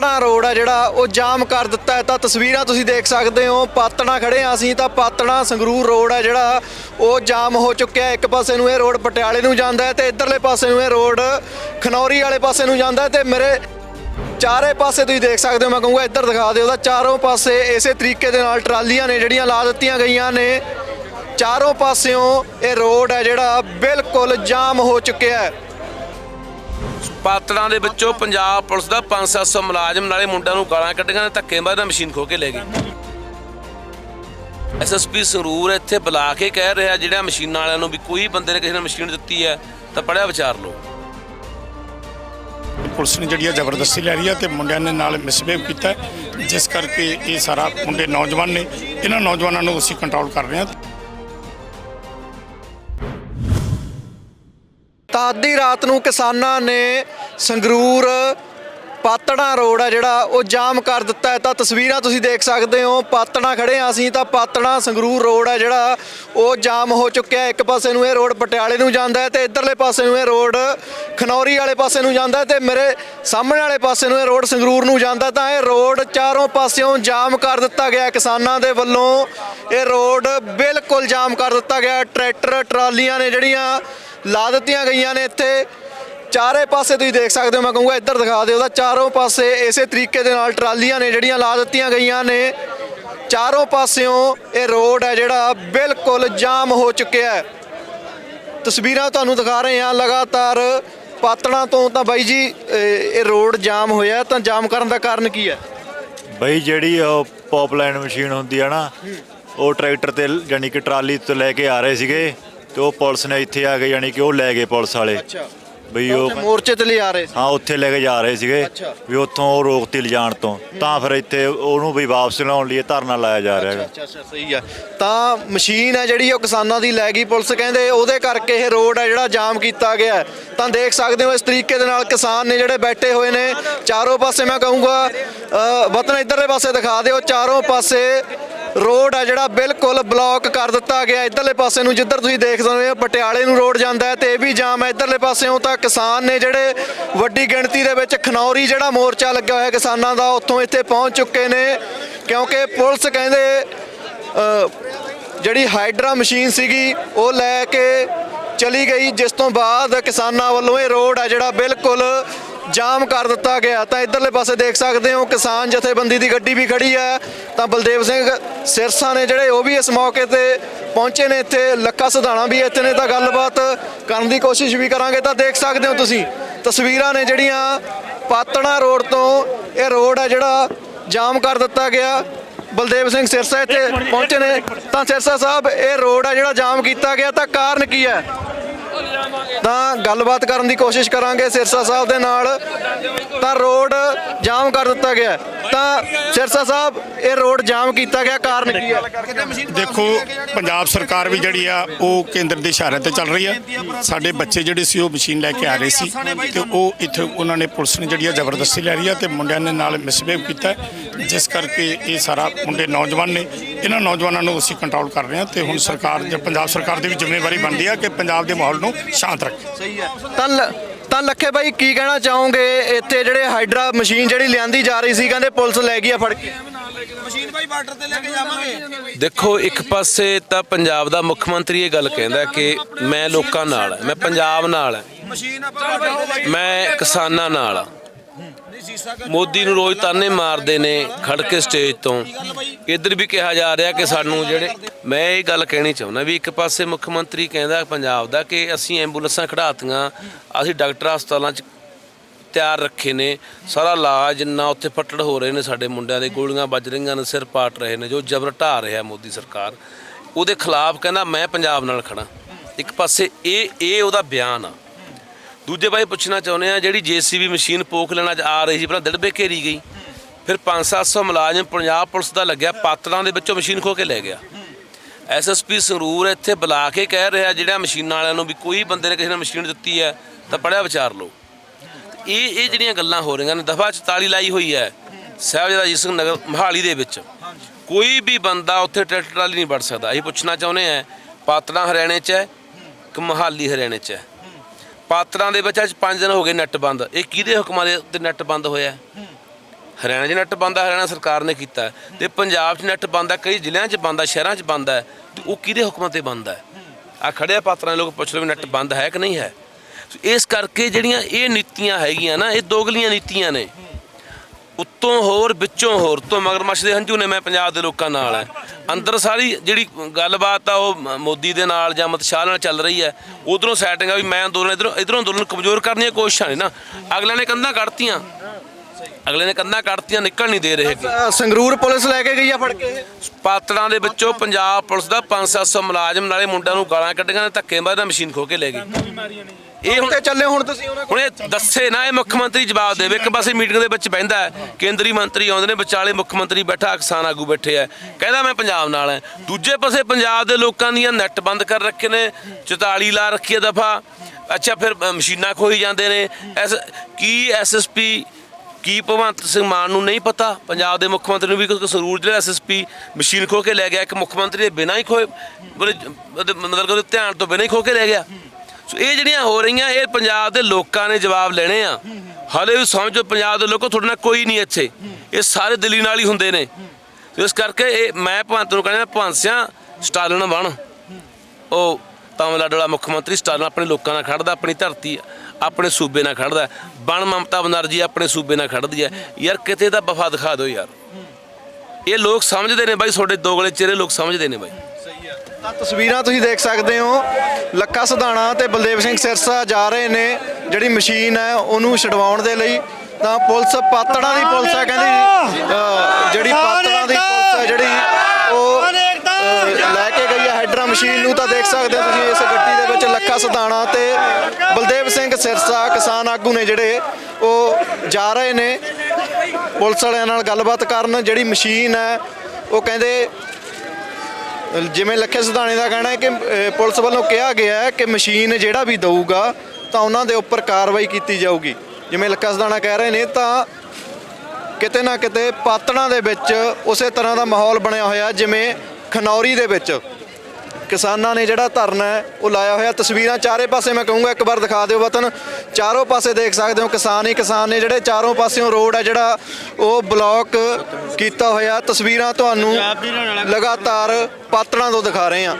Patran road ਆ ਜਿਹੜਾ ਉਹ ਜਾਮ ਕਰ ਦਿੱਤਾ ਹੈ। ਤਾਂ ਤਸਵੀਰਾਂ ਤੁਸੀਂ ਦੇਖ ਸਕਦੇ ਹੋ। ਪਾਤੜਾ ਖੜੇ ਆ ਅਸੀਂ ਤਾਂ ਪਾਤੜਾ ਸੰਗਰੂਰ ਰੋਡ ਆ ਜਿਹੜਾ ਉਹ ਜਾਮ ਹੋ ਚੁੱਕਿਆ ਹੈ। ਇੱਕ ਪਾਸੇ ਨੂੰ ਇਹ ਰੋਡ ਪਟਿਆਲੇ ਨੂੰ ਜਾਂਦਾ ਹੈ ਤੇ ਇਧਰਲੇ ਪਾਸੇ ਨੂੰ ਇਹ ਰੋਡ ਖਨੌਰੀ ਵਾਲੇ ਪਾਸੇ ਨੂੰ ਜਾਂਦਾ ਹੈ ਤੇ ਮੇਰੇ ਚਾਰੇ ਪਾਸੇ ਤੁਸੀਂ ਦੇਖ ਸਕਦੇ ਹੋ। ਮੈਂ ਕਹੂੰਗਾ ਇੱਧਰ ਦਿਖਾ ਦਿਓ। ਤਾਂ ਚਾਰੋਂ ਪਾਸੇ ਇਸੇ ਤਰੀਕੇ ਦੇ ਨਾਲ ਟਰਾਲੀਆਂ ਨੇ ਜਿਹੜੀਆਂ ਲਾ ਦਿੱਤੀਆਂ ਗਈਆਂ ਨੇ। ਚਾਰੋਂ ਪਾਸਿਓਂ ਇਹ ਰੋਡ ਹੈ ਜਿਹੜਾ ਬਿਲਕੁਲ ਜਾਮ ਹੋ ਚੁੱਕਿਆ ਹੈ। ਪਾਤੜਾਂ ਦੇ ਵਿੱਚੋਂ ਪੰਜਾਬ ਪੁਲਿਸ ਦਾ 5-700 ਮੁਲਾਜ਼ਮ ਨਾਲੇ ਮੁੰਡਿਆਂ ਨੂੰ ਗਾਲਾਂ ਕੱਢੀਆਂ ਨੇ ਧੱਕੇ ਮਾਰਨ ਮਸ਼ੀਨ ਖੋ ਕੇ ਲੈ ਗਈ ਐਸਐਸਪੀ ਸੰਗਰੂਰ ਇੱਥੇ ਬੁਲਾ ਕੇ ਕਹਿ ਰਿਹਾ ਜਿਹੜਾ ਮਸ਼ੀਨਾਂ ਵਾਲਿਆਂ ਨੂੰ ਵੀ ਕੋਈ ਬੰਦੇ ਨੇ ਕਿਸੇ ਨੇ ਮਸ਼ੀਨ ਦਿੱਤੀ ਹੈ ਤਾਂ ਪੜਿਆ ਵਿਚਾਰ ਲਓ। ਪੁਲਿਸ ਨੇ ਜਿਹੜੀ ਆ ਜ਼ਬਰਦਸਤੀ ਲੈ ਰਹੀ ਆ ਤੇ ਮੁੰਡਿਆਂ ਨੇ ਨਾਲ ਮਿਸਬਿਹੇਵ ਕੀਤਾ ਹੈ, ਜਿਸ ਕਰਕੇ ਇਹ ਸਾਰਾ ਮੁੰਡੇ ਨੌਜਵਾਨ ਨੇ ਇਹਨਾਂ ਨੌਜਵਾਨਾਂ ਨੂੰ ਅਸੀਂ ਕੰਟਰੋਲ ਕਰ ਰਹੇ ਹਾਂ। ਅੱਧੀ ਰਾਤ ਨੂੰ ਕਿਸਾਨਾਂ ਨੇ ਸੰਗਰੂਰ ਪਾਤੜਾ ਰੋਡ ਆ ਜਿਹੜਾ, ਉਹ ਜਾਮ ਕਰ ਦਿੱਤਾ ਹੈ। ਤਾਂ ਤਸਵੀਰਾਂ ਤੁਸੀਂ ਦੇਖ ਸਕਦੇ ਹੋ, ਪਾਤੜਾ ਖੜੇ ਆ ਅਸੀਂ ਤਾਂ ਪਾਤੜਾ ਸੰਗਰੂਰ ਰੋਡ ਆ ਜਿਹੜਾ, ਉਹ ਜਾਮ ਹੋ ਚੁੱਕਿਆ ਇੱਕ ਪਾਸੇ ਨੂੰ ਇਹ ਰੋਡ ਪਟਿਆਲੇ ਨੂੰ ਜਾਂਦਾ ਹੈ ਤੇ ਇਧਰਲੇ ਪਾਸੇ ਨੂੰ ਇਹ ਰੋਡ ਖਨੌਰੀ ਵਾਲੇ ਪਾਸੇ ਨੂੰ ਜਾਂਦਾ ਹੈ ਤੇ ਮੇਰੇ ਸਾਹਮਣੇ ਵਾਲੇ ਪਾਸੇ ਨੂੰ ਇਹ ਰੋਡ ਸੰਗਰੂਰ ਨੂੰ ਜਾਂਦਾ ਤਾਂ ਇਹ ਰੋਡ ਚਾਰੋਂ ਪਾਸਿਓਂ ਜਾਮ ਕਰ ਦਿੱਤਾ ਗਿਆ ਕਿਸਾਨਾਂ ਦੇ ਵੱਲੋਂ ਇਹ ਰੋਡ ਬਿਲਕੁਲ ਜਾਮ ਕਰ ਦਿੱਤਾ ਗਿਆ ਟਰੈਕਟਰ, ਟਰਾਲੀਆਂ ਨੇ ਜਿਹੜੀਆਂ ਲਾ ਦਿੱਤੀਆਂ ਗਈਆਂ ਨੇ ਇੱਥੇ। ਚਾਰੇ ਪਾਸੇ ਤੁਸੀਂ ਦੇਖ ਸਕਦੇ ਹੋ, ਮੈਂ ਕਹੂੰਗਾ ਇੱਧਰ ਦਿਖਾ ਦਿਓ ਤਾਂ ਚਾਰੋਂ ਪਾਸੇ ਇਸੇ ਤਰੀਕੇ ਦੇ ਨਾਲ ਟਰਾਲੀਆਂ ਨੇ ਜਿਹੜੀਆਂ ਲਾ ਦਿੱਤੀਆਂ ਗਈਆਂ ਨੇ। ਚਾਰੋਂ ਪਾਸਿਓਂ ਇਹ ਰੋਡ ਹੈ ਜਿਹੜਾ ਬਿਲਕੁਲ ਜਾਮ ਹੋ ਚੁੱਕਿਆ ਹੈ। ਤਸਵੀਰਾਂ ਤੁਹਾਨੂੰ ਦਿਖਾ ਰਹੇ ਹਾਂ ਲਗਾਤਾਰ ਪਾਤਣਾ ਤੋਂ ਤਾਂ ਬਾਈ ਜੀ, ਇਹ ਰੋਡ ਜਾਮ ਹੋਇਆ ਤਾਂ ਜਾਮ ਕਰਨ ਦਾ ਕਾਰਨ ਕੀ ਹੈ? ਬਈ ਜਿਹੜੀ ਉਹ ਪੌਪਲਾਈਨ ਮਸ਼ੀਨ ਹੁੰਦੀ ਆ ਨਾ, ਉਹ ਟਰੈਕਟਰ ਤੇ ਯਾਨੀ ਕਿ ਟਰਾਲੀ ਤੋਂ ਲੈ ਕੇ ਆ ਰਹੇ ਸੀਗੇ। ਤੇ ਉਹ ਪੁਲਿਸ ਨੇ ਇੱਥੇ ਆ ਕੇ ਯਾਨੀ ਕਿ ਉਹ ਲੈ ਗਏ ਪੁਲਿਸ ਵਾਲੇ। ਅੱਛਾ। ਬਈ ਉਹ ਮੋਰਚੇ ਤੇ ਲਿਆ ਰਹੇ ਸੀ? ਹਾਂ ਉੱਥੇ ਲੈ ਕੇ ਜਾ ਰਹੇ ਸੀਗੇ। ਅੱਛਾ। ਵੀ ਉੱਥੋਂ ਉਹ ਰੋਕਤੀ ਲਿਜਾਣ ਤੋਂ। ਤਾਂ ਫਿਰ ਇੱਥੇ ਉਹਨੂੰ ਵੀ ਵਾਪਸ ਲਿਆਉਣ ਲਈ ਇਹ ਧਰਨਾ ਲਾਇਆ ਜਾ ਰਿਹਾ ਹੈਗਾ। ਅੱਛਾ ਅੱਛਾ ਸਹੀ ਆ। ਤਾਂ ਮਸ਼ੀਨ ਹੈ ਜਿਹੜੀ ਉਹ ਕਿਸਾਨਾਂ ਦੀ ਲੈ ਗਈ ਪੁਲਿਸ। ਕਹਿੰਦੇ ਉਹਦੇ ਕਰਕੇ ਇਹ ਰੋਡ ਹੈ ਜਿਹੜਾ ਜਾਮ ਕੀਤਾ ਗਿਆ ਹੈ। ਤਾਂ ਦੇਖ ਸਕਦੇ ਹੋ ਇਸ ਤਰੀਕੇ ਦੇ ਨਾਲ ਕਿਸਾਨ ਨੇ ਜਿਹੜੇ ਬੈਠੇ ਹੋਏ ਨੇ। ਚਾਰੋਂ ਪਾਸੇ ਮੈਂ ਕਹੂੰਗਾ ਅ, ਵਤਨ ਇਧਰਲੇ ਪਾਸੇ ਦਿਖਾ ਦਿਓ। ਚਾਰੋਂ ਪਾਸੇ ਰੋਡ ਆ ਜਿਹੜਾ ਬਿਲਕੁਲ ਬਲੌਕ ਕਰ ਦਿੱਤਾ ਗਿਆ। ਇਧਰਲੇ ਪਾਸੇ ਨੂੰ ਜਿੱਧਰ ਤੁਸੀਂ ਦੇਖ ਸਕਦੇ ਹੋ, ਪਟਿਆਲੇ ਨੂੰ ਰੋਡ ਜਾਂਦਾ ਹੈ ਤੇ ਇਹ ਵੀ ਜਾਮ ਹੈ। ਇਧਰਲੇ ਪਾਸਿਓਂ ਤਾਂ ਕਿਸਾਨ ਨੇ ਜਿਹੜੇ ਵੱਡੀ ਗਿਣਤੀ ਦੇ ਵਿੱਚ ਖਨੌਰੀ ਜਿਹੜਾ ਮੋਰਚਾ ਲੱਗਿਆ ਹੋਇਆ ਕਿਸਾਨਾਂ ਦਾ, ਉੱਥੋਂ ਇੱਥੇ ਪਹੁੰਚ ਚੁੱਕੇ ਨੇ। ਕਿਉਂਕਿ ਪੁਲਿਸ ਕਹਿੰਦੇ ਜਿਹੜੀ ਹਾਈਡਰਾ ਮਸ਼ੀਨ ਸੀਗੀ, ਉਹ ਲੈ ਕੇ ਚਲੀ ਗਈ। ਜਿਸ ਤੋਂ ਬਾਅਦ ਕਿਸਾਨਾਂ ਵੱਲੋਂ ਇਹ ਰੋਡ ਆ ਜਿਹੜਾ ਬਿਲਕੁਲ ਜਾਮ ਕਰ ਦਿੱਤਾ ਗਿਆ। ਤਾਂ ਇਧਰਲੇ ਪਾਸੇ ਦੇਖ ਸਕਦੇ ਹੋ ਕਿਸਾਨ ਜਥੇਬੰਦੀ ਦੀ ਗੱਡੀ ਵੀ ਖੜੀ ਹੈ। ਤਾਂ ਬਲਦੇਵ ਸਿੰਘ ਸਿਰਸਾ ਨੇ ਜਿਹੜੇ ਉਹ ਵੀ ਇਸ ਮੌਕੇ ਤੇ ਪਹੁੰਚੇ ਨੇ ਇੱਥੇ। ਲੱਖਾ ਸਧਾਣਾ ਵੀ ਇੱਥੇ ਨੇ ਤਾਂ ਗੱਲਬਾਤ ਕਰਨ ਦੀ ਕੋਸ਼ਿਸ਼ ਵੀ ਕਰਾਂਗੇ। ਤਾਂ ਦੇਖ ਸਕਦੇ ਹੋ ਤੁਸੀਂ ਤਸਵੀਰਾਂ ਨੇ ਜਿਹੜੀਆਂ ਪਾਤਣਾ ਰੋਡ ਤੋਂ ਇਹ ਰੋਡ ਹੈ ਜਿਹੜਾ ਜਾਮ ਕਰ ਦਿੱਤਾ ਗਿਆ। ਬਲਦੇਵ ਸਿੰਘ ਸਿਰਸਾ ਇੱਥੇ ਪਹੁੰਚੇ ਨੇ। ਤਾਂ ਸਿਰਸਾ ਸਾਹਿਬ ਇਹ ਰੋਡ ਆ ਜਿਹੜਾ ਜਾਮ ਕੀਤਾ ਗਿਆ। ਤਾਂ ਕਾਰਨ ਕੀ ਹੈ? ਤਾਂ ਗੱਲਬਾਤ ਕਰਨ ਦੀ ਕੋਸ਼ਿਸ਼ ਕਰਾਂਗੇ ਸਿਰਸਾ ਸਾਹਿਬ ਦੇ ਨਾਲ। ਤਾਂ ਰੋਡ ਜਾਮ ਕਰ ਦਿੱਤਾ ਗਿਆ। ਤਾਂ ਸਿਰਸਾ ਸਾਹਿਬ ਇਹ ਰੋਡ ਜਾਮ ਕੀਤਾ ਗਿਆ ਕਾਰਨ ਕੀ ਹੈ? ਦੇਖੋ ਪੰਜਾਬ ਸਰਕਾਰ ਵੀ ਜਿਹੜੀ ਆ ਉਹ ਕੇਂਦਰ ਦੇ ਇਸ਼ਾਰੇ ਤੇ ਚੱਲ ਰਹੀ ਆ। ਸਾਡੇ ਬੱਚੇ ਜਿਹੜੇ ਸੀ ਉਹ ਮਸ਼ੀਨ ਲੈ ਕੇ ਆ ਰਹੇ ਸੀ ਤੇ ਉਹ ਇੱਥੇ ਉਹਨਾਂ ਨੇ ਪੁਲਿਸ ਨੇ ਜਿਹੜੀ ਆ ਜ਼ਬਰਦਸਤੀ ਲੈ ਰਹੀ ਆ ਤੇ ਮੁੰਡਿਆਂ ਨੇ ਨਾਲ ਮਿਸਬਿਹੇਵ ਕੀਤਾ ਜਿਸ ਕਰਕੇ ਇਹ ਸਾਰਾ ਮੁੰਡੇ ਨੌਜਵਾਨ ਨੇ ਇਹਨਾਂ ਨੌਜਵਾਨਾਂ ਨੂੰ ਅਸੀਂ ਕੰਟਰੋਲ ਕਰ ਰਹੇ ਹਾਂ ਤੇ ਹੁਣ ਸਰਕਾਰ ਜਾਂ ਪੰਜਾਬ ਸਰਕਾਰ ਦੀ ਵੀ ਜ਼ਿੰਮੇਵਾਰੀ ਬਣਦੀ ਆ ਕਿ ਪੰਜਾਬ ਦੇ ਮਾਹੌਲ ਨੂੰ ਸ਼ਾਂਤ ਰੱਖੇ। ਸਹੀ ਹੈ ਤਾਂ ਤਾਂ ਲੱਖੇ ਬਾਈ ਕੀ ਕਹਿਣਾ ਚਾਹੋਗੇ? ਇੱਥੇ ਜਿਹੜੇ ਹਾਈਡਰਾ ਮਸ਼ੀਨ ਜਿਹੜੀ ਲਿਆਂਦੀ ਜਾ ਰਹੀ ਸੀ ਕਹਿੰਦੇ ਪੁਲਿਸ ਲੈ ਗਈ ਆ ਫੜ ਕੇ। ਦੇਖੋ ਇੱਕ ਪਾਸੇ ਤਾਂ ਪੰਜਾਬ ਦਾ ਮੁੱਖ ਮੰਤਰੀ ਇਹ ਗੱਲ ਕਹਿੰਦਾ ਕਿ ਮੈਂ ਲੋਕਾਂ ਨਾਲ ਮੈਂ ਪੰਜਾਬ ਨਾਲ ਮੈਂ ਕਿਸਾਨਾਂ ਨਾਲ ਮੋਦੀ ਨੂੰ ਰੋਜ਼ ਤਾਨੇ ਮਾਰਦੇ ਨੇ ਖੜ ਕੇ ਸਟੇਜ ਤੋਂ। ਇੱਧਰ ਵੀ ਕਿਹਾ ਜਾ ਰਿਹਾ ਕਿ ਸਾਨੂੰ ਜਿਹੜੇ ਮੈਂ ਇਹ ਗੱਲ ਕਹਿਣੀ ਚਾਹੁੰਦਾ ਵੀ ਇੱਕ ਪਾਸੇ ਮੁੱਖ ਮੰਤਰੀ ਕਹਿੰਦਾ ਪੰਜਾਬ ਦਾ ਕਿ ਅਸੀਂ ਐਂਬੂਲੈਂਸਾਂ ਖੜਾਤੀਆਂ, ਅਸੀਂ ਡਾਕਟਰ ਹਸਪਤਾਲਾਂ 'ਚ ਤਿਆਰ ਰੱਖੇ ਨੇ। ਸਾਰਾ ਇਲਾਜ ਨਾ ਉੱਥੇ ਫੱਟੜ ਹੋ ਰਹੇ ਨੇ, ਸਾਡੇ ਮੁੰਡਿਆਂ ਦੇ ਗੋਲੀਆਂ ਵੱਜ ਰਹੀਆਂ ਨੇ, ਸਿਰ ਪਾਟ ਰਹੇ ਨੇ, ਜੋ ਜਬਰ ਢਾ ਰਿਹਾ ਮੋਦੀ ਸਰਕਾਰ। ਉਹਦੇ ਖਿਲਾਫ ਕਹਿੰਦਾ ਮੈਂ ਪੰਜਾਬ ਨਾਲ ਖੜਾ ਇੱਕ ਪਾਸੇ ਇਹ ਇਹ ਉਹਦਾ ਬਿਆਨ ਆ। ਦੂਜੇ ਬਾਈ ਪੁੱਛਣਾ ਚਾਹੁੰਦੇ ਆ ਜਿਹੜੀ ਜੀਸੀਬੀ ਮਸ਼ੀਨ ਪੋਖ ਲੈਣ ਅੱਜ ਆ ਰਹੀ ਸੀ, ਪਹਿਲਾਂ ਦਿੜਬੇ ਘੇਰੀ ਗਈ। ਫਿਰ 5-700 ਮੁਲਾਜ਼ਮ ਪੰਜਾਬ ਪੁਲਿਸ ਦਾ ਲੱਗਿਆ, ਪਾਤੜਾਂ ਦੇ ਵਿੱਚੋਂ ਮਸ਼ੀਨ ਖੋ ਕੇ ਲੈ ਗਿਆ। ਐਸਐਸਪੀ ਸੰਗਰੂਰ ਇੱਥੇ ਬੁਲਾ ਕੇ ਕਹਿ ਰਿਹਾ ਜਿਹੜਾ ਮਸ਼ੀਨਾਂ ਵਾਲਿਆਂ ਨੂੰ ਵੀ ਕੋਈ ਬੰਦੇ ਨੇ ਕਿਸੇ ਨੇ ਮਸ਼ੀਨ ਦਿੱਤੀ ਹੈ, ਤਾਂ ਪੜਿਆ ਵਿਚਾਰ ਲਓ। ਇਹ ਇਹ ਜਿਹੜੀਆਂ ਗੱਲਾਂ ਹੋ ਰਹੀਆਂ ਨੇ, ਦਫਾ 44 ਲਾਈ ਹੋਈ ਹੈ ਸਾਹਿਬਜ਼ਾਦਾ ਅਜੀਤ ਸਿੰਘ ਨਗਰ ਮਹਾਲੀ ਦੇ ਵਿੱਚ। ਕੋਈ ਵੀ ਬੰਦਾ ਉੱਥੇ ਟਰੈਕਟਰ ਟਰਾਲੀ ਨਹੀਂ ਵੜ ਸਕਦਾ। ਅਸੀਂ ਪੁੱਛਣਾ ਚਾਹੁੰਦੇ ਆ ਪਾਤੜਾਂ ਹਰਿਆਣੇ 'ਚ ਹੈ ਕਿ ਮਹਾਲੀ ਹਰਿਆਣੇ 'ਚ ਹੈ? ਪਾਤਰਾਂ ਦੇ ਵਿੱਚ ਅੱਜ 5 ਦਿਨ ਹੋ ਗਏ ਨੈੱਟ ਬੰਦ। ਇਹ ਕਿਹਦੇ ਹੁਕਮਾਂ ਦੇ ਉੱਤੇ ਨੈੱਟ ਬੰਦ ਹੋਇਆ? ਹੈ? ਹਰਿਆਣਾ 'ਚ ਨੈੱਟ ਬੰਦ ਹੈ ਹਰਿਆਣਾ ਸਰਕਾਰ ਨੇ ਕੀਤਾ। ਹੈ, ਤੇ ਪੰਜਾਬ 'ਚ ਨੈੱਟ ਬੰਦ ਹੈ ਕਈ ਜ਼ਿਲ੍ਹਿਆਂ 'ਚ ਬੰਦ ਹੈ ਸ਼ਹਿਰਾਂ 'ਚ ਬੰਦ ਹੈ ਤੇ ਉਹ ਕਿਹਦੇ ਹੁਕਮਾਂ ਤੇ ਬੰਦ ਹੈ ਆ ਖੜਿਆ ਪਾਤਰਾਂ ਦੇ ਲੋਕ ਪੁੱਛ ਲਓ ਵੀ ਨੈੱਟ ਬੰਦ ਹੈ ਕਿ ਨਹੀਂ ਹੈ? ਇਸ ਕਰਕੇ ਜਿਹੜੀਆਂ ਇਹ ਨੀਤੀਆਂ ਹੈਗੀਆਂ ਨਾ ਇਹ ਦੋਗਲੀਆਂ ਨੀਤੀਆਂ ਨੇ। ਉੱਤੋਂ ਹੋਰ ਵਿੱਚੋਂ ਹੋਰ ਤੋਂ ਮਗਰਮੱਛ ਦੇ ਹੰਝੂ ਨੇ ਮੈਂ ਪੰਜਾਬ ਦੇ ਲੋਕਾਂ ਨਾਲ ਹੈ ਅੰਦਰ ਸਾਰੀ ਜਿਹੜੀ ਗੱਲਬਾਤ ਆ ਉਹ ਮੋਦੀ ਦੇ ਨਾਲ ਜਾਂ ਅਮਿਤ ਸ਼ਾਹ ਨਾਲ ਚੱਲ ਰਹੀ ਹੈ ਉਧਰੋਂ ਸੈਟਿੰਗ ਆ ਵੀ ਮੈਂ ਅੰਦੋਲਨ ਇਧਰੋਂ ਇਧਰੋਂ ਅੰਦੋਲਨ ਕਮਜ਼ੋਰ ਕਰਨ ਦੀਆਂ ਕੋਸ਼ਿਸ਼ਾਂ ਨੇ ਨਾ। ਅਗਲੇ ਨੇ ਕੰਧਾਂ ਕੱਢਤੀਆਂ। ਅਗਲੇ ਨੇ ਕੰਧਾਂ ਕੱਢਤੀਆਂ ਨਿਕਲ ਨਹੀਂ ਦੇ ਰਹੇ ਸੰਗਰੂਰ ਪੁਲਿਸ ਲੈ ਕੇ ਗਈ ਆ ਫੜ ਕੇ ਪਾਤੜਾਂ ਦੇ ਵਿੱਚੋਂ ਪੰਜਾਬ ਪੁਲਿਸ ਦਾ 5-700 ਮੁਲਾਜ਼ਮ ਨਾਲੇ ਮੁੰਡਿਆਂ ਨੂੰ ਗਾਲਾਂ ਕੱਢੀਆਂ ਨੇ ਧੱਕੇ ਮਾਰਨ ਮਸ਼ੀਨ ਖੋ ਕੇ ਲੈ ਗਈ। ਇਹ ਹੁਣ ਤੇ ਚੱਲੇ ਹੁਣ ਤੁਸੀਂ ਉਹਨਾਂ ਹੁਣ ਇਹ ਦੱਸੇ ਨਾ ਇਹ ਮੁੱਖ ਮੰਤਰੀ ਜਵਾਬ ਦੇਵੇ। ਇੱਕ ਪਾਸੇ ਮੀਟਿੰਗ ਦੇ ਵਿੱਚ ਬਹਿੰਦਾ ਹੈ ਕੇਂਦਰੀ ਮੰਤਰੀ ਆਉਂਦੇ ਨੇ ਵਿਚਾਲੇ ਮੁੱਖ ਮੰਤਰੀ ਬੈਠਾ ਕਿਸਾਨ ਆਗੂ ਬੈਠੇ ਆ। ਕਹਿੰਦਾ ਮੈਂ ਪੰਜਾਬ ਨਾਲ ਹਾਂ। ਦੂਜੇ ਪਾਸੇ ਪੰਜਾਬ ਦੇ ਲੋਕਾਂ ਦੀਆਂ ਨੈਟ ਬੰਦ ਕਰ ਰੱਖੇ ਨੇ 44 ਲਾ ਰੱਖੀ ਹੈ ਦਫਾ। ਅੱਛਾ ਫਿਰ ਮਸ਼ੀਨਾਂ ਖੋਈ ਜਾਂਦੇ ਨੇ। ਐਸ ਕੀ ਐਸਐਸਪੀ ਕੀ ਭਗਵੰਤ ਸਿੰਘ ਮਾਨ ਨੂੰ ਨਹੀਂ ਪਤਾ? ਪੰਜਾਬ ਦੇ ਮੁੱਖ ਮੰਤਰੀ ਨੂੰ ਵੀ ਕਿ ਸਰੂਰ ਜਿਹੜਾ ਐਸਐਸਪੀ ਮਸ਼ੀਨ ਖੋ ਕੇ ਲੈ ਗਿਆ। ਇੱਕ ਮੁੱਖ ਮੰਤਰੀ ਦੇ ਬਿਨਾਂ ਹੀ ਖੋਏ ਉਹਦੇ- ਮਤਲਬ ਧਿਆਨ ਤੋਂ ਬਿਨਾਂ ਹੀ ਖੋ ਕੇ ਲੈ ਗਿਆ। ਸੋ ਇਹ ਜਿਹੜੀਆਂ ਹੋ ਰਹੀਆਂ, ਇਹ ਪੰਜਾਬ ਦੇ ਲੋਕਾਂ ਨੇ ਜਵਾਬ ਲੈਣੇ ਆ। ਹਲੇ ਵੀ ਸਮਝੋ ਪੰਜਾਬ ਦੇ ਲੋਕੋ, ਤੁਹਾਡੇ ਨਾਲ ਕੋਈ ਨਹੀਂ ਇੱਥੇ। ਇਹ ਸਾਰੇ ਦਿੱਲੀ ਨਾਲ ਹੀ ਹੁੰਦੇ ਨੇ। ਇਸ ਕਰਕੇ ਇਹ ਮੈਂ ਭਗਵੰਤ ਨੂੰ ਕਹਿੰਦਾ, ਭਗਵੰਤ ਸਿਆਂ, ਸਟਾਲਨ ਬਣ। ਉਹ ਤਾਮਿਲਨਾਡੂ ਵਾਲਾ ਮੁੱਖ ਮੰਤਰੀ ਸਟਾਲਨ ਆਪਣੇ ਲੋਕਾਂ ਨਾਲ ਖੜਦਾ ਆਪਣੀ ਧਰਤੀ, ਆਪਣੇ ਸੂਬੇ ਨਾਲ ਖੜਦਾ ਬਣ ਮਮਤਾ ਬਨਰਜੀ ਆਪਣੇ ਸੂਬੇ ਨਾਲ ਖੜਦੀ ਹੈ। ਯਾਰ ਕਿਤੇ ਤਾਂ ਵਫਾ ਦਿਖਾ ਦਿਓ ਯਾਰ। ਇਹ ਲੋਕ ਸਮਝਦੇ ਨੇ ਬਾਈ, ਤੁਹਾਡੇ ਦੋਗਲੇ ਚਿਹਰੇ ਲੋਕ ਸਮਝਦੇ ਨੇ ਬਾਈ। ਤਾਂ ਤਸਵੀਰਾਂ ਤੁਸੀਂ ਦੇਖ ਸਕਦੇ ਹੋ। ਲੱਖਾ ਸਧਾਣਾ ਤੇ ਬਲਦੇਵ ਸਿੰਘ ਸਿਰਸਾ ਜਾ ਰਹੇ ਨੇ। ਜਿਹੜੀ ਮਸ਼ੀਨ ਹੈ ਉਹਨੂੰ ਛਡਵਾਉਣ ਦੇ ਲਈ। ਤਾਂ ਪੁਲਿਸ ਪਾਤੜਾਂ ਦੀ ਪੁਲਿਸ ਹੈ ਕਹਿੰਦੀ ਜਿਹੜੀ ਪਾਤੜਾਂ ਦੀ ਪੁਲਿਸ ਹੈ ਜਿਹੜੀ ਉਹ ਲੈ ਕੇ ਗਈ ਹੈ ਹੈਡਰਾ ਮਸ਼ੀਨ ਨੂੰ। ਤਾਂ ਦੇਖ ਸਕਦੇ ਹੋ ਤੁਸੀਂ ਇਸ ਗੱਡੀ ਦੇ ਵਿੱਚ ਲੱਖਾ ਸਧਾਣਾ ਤੇ ਬਲਦੇਵ ਸਿੰਘ ਸਿਰਸਾ ਕਿਸਾਨ ਆਗੂ ਨੇ ਜਿਹੜੇ ਉਹ ਜਾ ਰਹੇ ਨੇ। ਪੁਲਿਸ ਵਾਲਿਆਂ ਨਾਲ ਗੱਲਬਾਤ ਕਰਨ। ਜਿਹੜੀ ਮਸ਼ੀਨ ਹੈ ਉਹ ਕਹਿੰਦੇ ਜਿਵੇਂ ਲੱਖੇ ਸਿਧਾਣੇ ਦਾ ਕਹਿਣਾ ਹੈ ਕਿ ਪੁਲਿਸ ਵੱਲੋਂ ਕਿਹਾ ਗਿਆ ਹੈ ਕਿ ਮਸ਼ੀਨ ਜਿਹੜਾ ਵੀ ਦਊਗਾ, ਤਾਂ ਉਹਨਾਂ ਦੇ ਉੱਪਰ ਕਾਰਵਾਈ ਕੀਤੀ ਜਾਊਗੀ। ਜਿਵੇਂ ਲੱਖਾ ਸਿਧਾਣਾ ਕਹਿ ਰਹੇ ਨੇ, ਤਾਂ ਕਿਤੇ ਨਾ ਕਿਤੇ ਪਾਤੜਾਂ ਦੇ ਵਿੱਚ ਉਸੇ ਤਰ੍ਹਾਂ ਦਾ ਮਾਹੌਲ ਬਣਿਆ ਹੋਇਆ, ਜਿਵੇਂ ਖਨੌਰੀ ਦੇ ਵਿੱਚ। ਕਿਸਾਨਾਂ ਨੇ ਜਿਹੜਾ ਧਰਨਾ ਹੈ ਉਹ ਲਾਇਆ ਹੋਇਆ। ਤਸਵੀਰਾਂ ਚਾਰੇ ਪਾਸੇ ਮੈਂ ਕਹੂੰਗਾ ਇੱਕ ਵਾਰ ਦਿਖਾ ਦਿਓ ਵਤਨ। ਚਾਰੋਂ ਪਾਸੇ ਦੇਖ ਸਕਦੇ ਹੋ ਕਿਸਾਨ ਹੀ ਕਿਸਾਨ ਨੇ ਜਿਹੜੇ ਚਾਰੋਂ ਪਾਸਿਓਂ ਰੋਡ ਹੈ ਜਿਹੜਾ ਉਹ ਬਲੌਕ ਕੀਤਾ ਹੋਇਆ। ਤਸਵੀਰਾਂ ਤੁਹਾਨੂੰ ਲਗਾਤਾਰ ਪਾਤੜਾਂ ਤੋਂ ਦਿਖਾ ਰਹੇ ਹਾਂ।